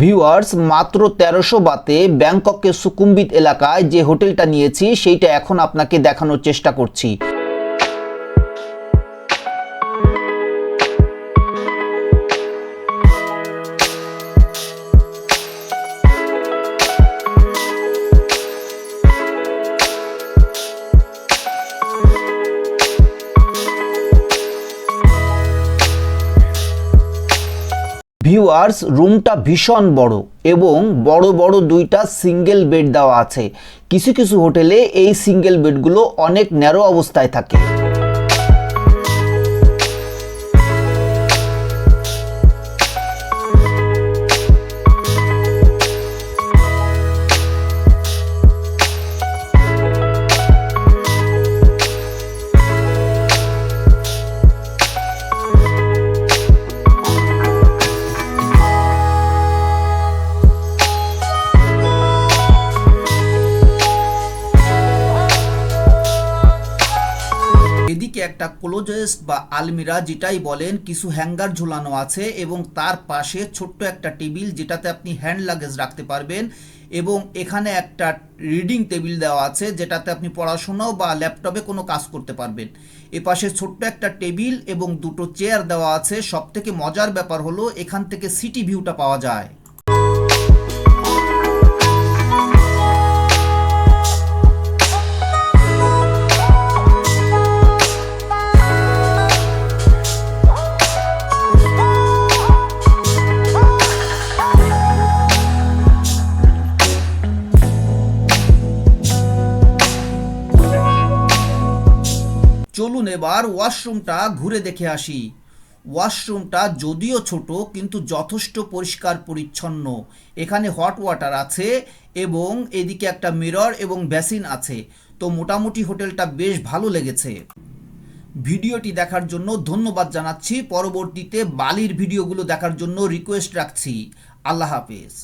Viewers, মাত্র তেরোশো বাতে ব্যাংককের সুকুম্বিত এলাকায় যে হোটেলটা নিয়েছি, সেইটা এখন আপনাকে দেখানোর চেষ্টা করছি। ভিউয়ার্স, রুমটা ভীষণ বড় এবং বড় বড় দুইটা সিঙ্গেল বেড দেওয়া আছে। কিছু কিছু হোটেলে এই সিঙ্গেল বেডগুলো অনেক ন্যারো অবস্থায় থাকে। এদিকে একটা ক্লোজেস্ট বা আলমিরা যেটাই বলেন, কিছু হ্যাঙ্গার ঝুলানো আছে এবং তার পাশে ছোট্ট একটা টেবিল যেটাতে আপনি হ্যান্ড লাগেজ রাখতে পারবেন এবং এখানে একটা রিডিং টেবিল দেওয়া আছে যেটাতে আপনি পড়াশোনা বা ল্যাপটপে কোনো কাজ করতে পারবেন। এ পাশে ছোট্ট একটা টেবিল এবং দুটো চেয়ার দেওয়া আছে। সব থেকে মজার ব্যাপার হলো এখান থেকে সিটি ভিউটা পাওয়া যায়। চলুন এবার ওয়াশরুমটা ঘুরে দেখে আসি। ওয়াশরুমটা যদিও ছোট, কিন্তু যথেষ্ট পরিষ্কার পরিচ্ছন্ন। এখানে হট ওয়াটার আছে এবং এদিকে একটা মিরর এবং বেসিন আছে। তো মোটামুটি হোটেলটা বেশ ভালো লেগেছে। ভিডিওটি দেখার জন্য ধন্যবাদ জানাচ্ছি। পরবর্তীতে বালির ভিডিওগুলো দেখার জন্য রিকোয়েস্ট রাখছি। আল্লাহ হাফেজ।